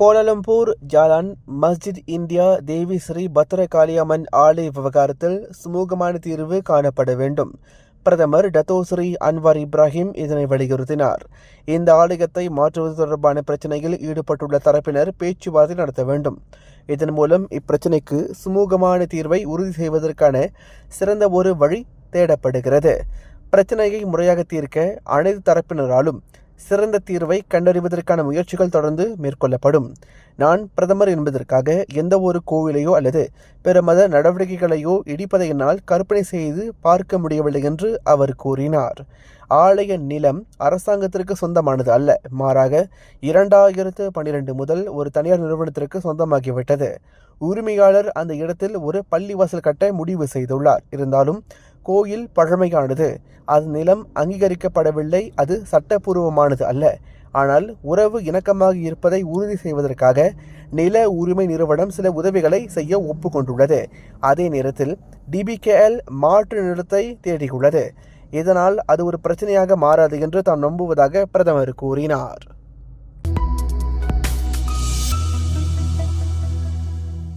Kuala Lumpur Jalan Masjid India Devi Sri Bhadrakaliamman ஆலய விவகாரத்தில் சுமூகமான தீர்வு காணப்பட வேண்டும். பிரதமர் டத்தோஸ்ரீ அன்வார் இப்ராஹிம் இதனை வலியுறுத்தினார். இந்த ஆலயத்தை மாற்றுவது தொடர்பான பிரச்சினையில் ஈடுபட்டுள்ள தரப்பினர் பேச்சுவார்த்தை நடத்த வேண்டும். இதன் மூலம் இப்பிரச்சினைக்கு சுமூகமான தீர்வை உறுதி செய்வதற்கான சிறந்த ஒரு வழி தேடப்படுகிறது. பிரச்சனையை முறையாக தீர்க்க அனைத்து தரப்பினராலும் சிறந்த தீர்வை கண்டறிவதற்கான முயற்சிகள் தொடர்ந்து மேற்கொள்ளப்படும். நான் பிரதமர் என்பதற்காக எந்த ஒரு கோவிலையோ அல்லது பிற மத நடவடிக்கைகளையோ இடிப்பதை என்னால் கற்பனை செய்து பார்க்க முடியவில்லை என்று அவர் கூறினார். ஆலய நிலம் அரசாங்கத்திற்கு சொந்தமானது அல்ல. மாறாக இரண்டாயிரத்து பன்னிரண்டு முதல் ஒரு தனியார் நிறுவனத்திற்கு சொந்தமாகிவிட்டது. உரிமையாளர் அந்த இடத்தில் ஒரு பள்ளிவாசல் கட்ட முடிவு செய்துள்ளார். இருந்தாலும் கோயில் பழமையானது. அது நிலம் அங்கீகரிக்கப்படவில்லை அது சட்டப்பூர்வமானது அல்ல. ஆனால் உறவு இணக்கமாக இருப்பதை உறுதி செய்வதற்காக நில உரிமை நிறுவனம் சில உதவிகளை செய்ய ஒப்புக்கொண்டுள்ளது. அதே நேரத்தில் டிபிகேஎல் மாற்று நிலத்தை தேடியுள்ளது. இதனால் அது ஒரு பிரச்சனையாக மாறாது என்று தாம் நம்புவதாக பிரதமர் கூறினார்.